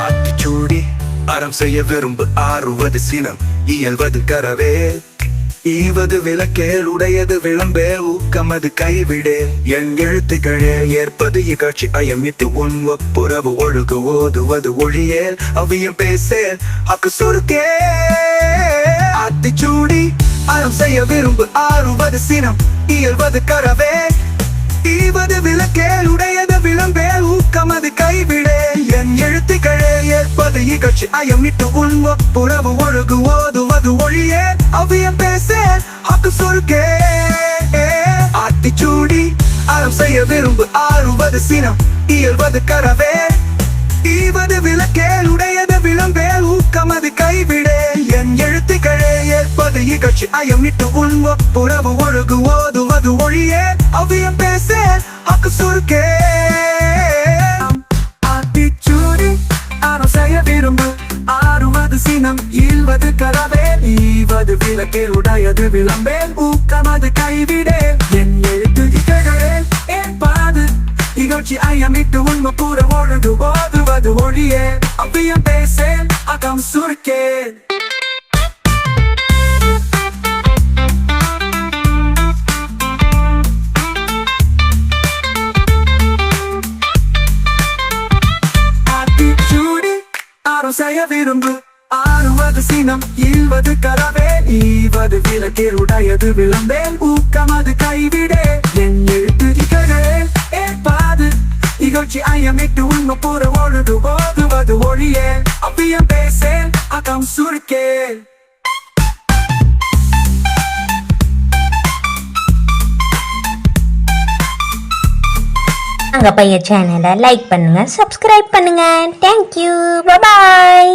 ஆத்திச்சூடி அறம் செய்ய விரும்பு ஆறுவது சினம் இயல்வது கரவே ஈவது விளக்கேல் உடையது விளம்பே ஊக்கமது கைவிடே. என் எழுத்துக்களே ஏற்பது இகழ்ச்சி அயமித்து உன் ஒப்புறவு ஒழுகு ஓதுவது ஒழியேல் அவியம் பேசேல் அக்கு சுருக்கே. அத்திச்சூடி அறம் செய்ய விரும்பு ஆறுவது சினம் இயல்வது கரவே ஈவது விளக்கேல் உடைய ஏற்பது அயமிட்டு உன் ஒப்புரவு ஒழுகு ஓதுவது ஒழியே. அவ்வியம் பேசே அக்கு சுருக்கே. ஆத்திச்சூடி அறம் செய்ய விரும்பு ஆறுவது சினம் இயல்வது கரவே. ஈவது விளக்கேல் உடையது விளம்பே ஊக்கமது கைவிடே. என் எழுத்துக்களே ஏற்பது இகழ்ச்சி அயமிட்டு உன் ஒப்புரவு ஒழுகு ஓதுவது ஒழியே. அவ்வியம் பேச ஈழ்வது கரவே ஈவது விளக்கேல் உடையது விளம்பேன் ஊக்கமது கைவிடே. என் எழுத்து இகழே என் பாது. இகழ்ச்சி ஐயமிட்டு உண்மை கூற ஒழுங்கு ஓதுவது ஒழியே. அவ்வியம் பேசேன் அகம் சுருக்கேன். செய்ய விரும்பு. ஆறுவது சினம் ஈழ்வது கரவே ஈவது விளக்கேல் விளம்பேன். ஊக்கமது கைவிடே என் எழுத்துகளே ஏற்பாது இகழ்ச்சி ஐயமிட்டு உண்மை போற ஒழுது ஓதுவது ஒழியே. அவ்வியம் பேசேன் அகம் சுருக்கே நாங்க பையன் சேனலை லைக் பண்ணுங்க சப்ஸ்கிரைப் பண்ணுங்க. Thank you bye bye